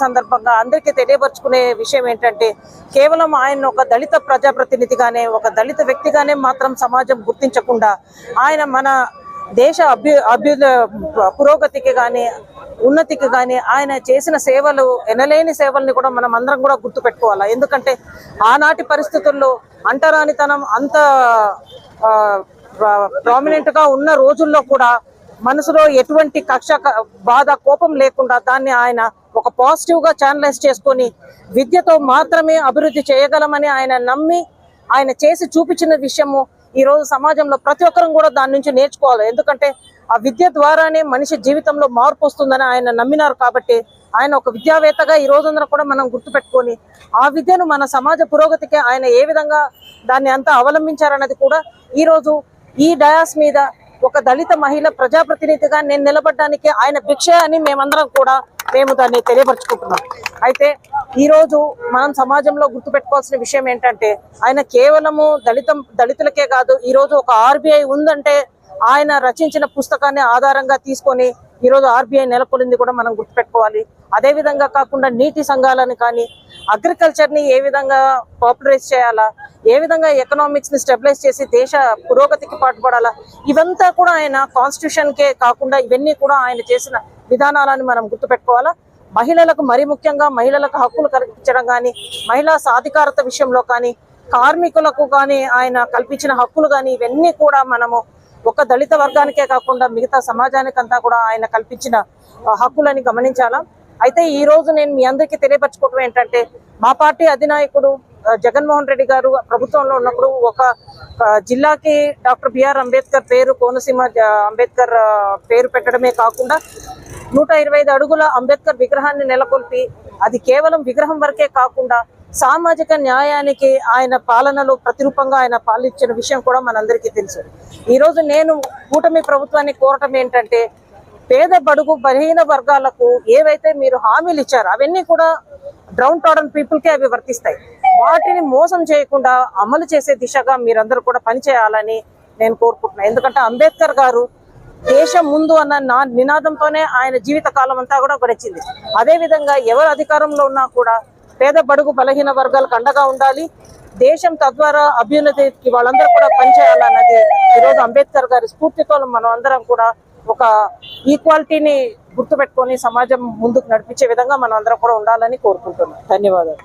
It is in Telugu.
సందర్భంగా అందరికీ తెలియపరుచుకునే విషయం ఏంటంటే కేవలం ఆయన ఒక దళిత ప్రజాప్రతినిధిగానే ఒక దళిత వ్యక్తిగానే మాత్రం సమాజం గుర్తించకుండా ఆయన మన దేశ అభ్యు అభ్యు పురోగతికి కానీ ఉన్నతికి కానీ ఆయన చేసిన సేవలు ఎనలేని సేవల్ని కూడా మనం అందరం కూడా గుర్తుపెట్టుకోవాలి? ఎందుకంటే ఆనాటి పరిస్థితుల్లో అంటరానితనం అంత ప్రామినెంట్గా ఉన్న రోజుల్లో కూడా మనసులో ఎటువంటి కక్ష బాధ కోపం లేకుండా దాన్ని ఆయన ఒక పాజిటివ్గా ఛానలైజ్ చేసుకొని విద్యతో మాత్రమే అభివృద్ధి చేయగలమని ఆయన నమ్మి ఆయన చేసి చూపించిన విషయము ఈరోజు సమాజంలో ప్రతి ఒక్కరం కూడా దాని నుంచి నేర్చుకోవాలి. ఎందుకంటే ఆ విద్య ద్వారానే మనిషి జీవితంలో మార్పు వస్తుందని ఆయన నమ్మినారు కాబట్టి ఆయన ఒక విద్యావేత్తగా ఈ రోజున కూడా మనం గుర్తుపెట్టుకొని ఆ విద్యను మన సమాజ పురోగతికి ఆయన ఏ విధంగా దాన్ని అంతా అవలంబించారన్నది కూడా ఈరోజు ఈ డయాస్ మీద ఒక దళిత మహిళ ప్రజాప్రతినిధిగా నేను నిలబడడానికి ఆయన భిక్ష అని మేమందరం కూడా మేము దాన్ని తెలియపరుచుకుంటున్నాం. అయితే ఈరోజు మనం సమాజంలో గుర్తుపెట్టుకోవాల్సిన విషయం ఏంటంటే ఆయన కేవలము దళితం దళితులకే కాదు ఈరోజు ఒక ఆర్బీఐ ఉందంటే ఆయన రచించిన పుస్తకాన్ని ఆధారంగా తీసుకొని ఈ రోజు ఆర్బీఐ నెలకొలింది కూడా మనం గుర్తుపెట్టుకోవాలి. అదేవిధంగా కాకుండా నీటి సంఘాలను కానీ అగ్రికల్చర్ని ఏ విధంగా పాపులరైజ్ చేయాలా ఏ విధంగా ఎకనామిక్స్ని స్టెబిలైజ్ చేసి దేశ పురోగతికి పాటుపడాలా ఇవంతా కూడా ఆయన కాన్స్టిట్యూషన్కే కాకుండా ఇవన్నీ కూడా ఆయన చేసిన విధానాలను మనం గుర్తుపెట్టుకోవాలా. మహిళలకు మరి ముఖ్యంగా మహిళలకు హక్కులు కల్పించడం కానీ మహిళా సాధికారత విషయంలో కానీ కార్మికులకు కానీ ఆయన కల్పించిన హక్కులు కానీ ఇవన్నీ కూడా మనము ఒక దళిత వర్గానికే కాకుండా మిగతా సమాజానికంతా కూడా ఆయన కల్పించిన హక్కులని గమనించాలా? అయితే ఈ రోజు నేను మీ అందరికీ తెలియపరచుకోవడం ఏంటంటే మా పార్టీ అధినాయకుడు జగన్మోహన్ రెడ్డి గారు ప్రభుత్వంలో ఉన్నప్పుడు ఒక జిల్లాకి డాక్టర్ బిఆర్ అంబేద్కర్ పేరు కోనసీమ అంబేద్కర్ పేరు పెట్టడమే కాకుండా నూట ఇరవై అడుగుల అంబేద్కర్ విగ్రహాన్ని నెలకొల్పి అది కేవలం విగ్రహం వరకే కాకుండా సామాజిక న్యాయానికి ఆయన పాలనలో ప్రతిరూపంగా ఆయన పాలించిన విషయం కూడా మనందరికీ తెలుసు. ఈరోజు నేను కూటమి ప్రభుత్వాన్ని కోరటం ఏంటంటే పేద బడుగు బలహీన వర్గాలకు ఏవైతే మీరు హామీలు ఇచ్చారో అవన్నీ కూడా డ్రౌన్ టాడన్ పీపుల్కే అవి వర్తిస్తాయి. వాటిని మోసం చేయకుండా అమలు చేసే దిశగా మీరందరూ కూడా పనిచేయాలని నేను కోరుకుంటున్నాను ఎందుకంటే అంబేద్కర్ గారు దేశం ముందు అన్న నా నినాదంతోనే ఆయన జీవిత కాలం అంతా కూడా గడిచింది. అదే విధంగా ఎవరు అధికారంలో ఉన్నా కూడా పేద బడుగు బలహీన వర్గాలకు అండగా ఉండాలి. దేశం తద్వారా అభ్యున్నతికి వాళ్ళందరూ కూడా పనిచేయాలన్నది ఈరోజు అంబేద్కర్ గారి స్ఫూర్తితో మనం అందరం కూడా ఒక ఈక్వాలిటీని గుర్తుపెట్టుకొని సమాజం ముందుకు నడిపించే విధంగా మనం అందరం కూడా ఉండాలని కోరుకుంటున్నాం. ధన్యవాదాలు.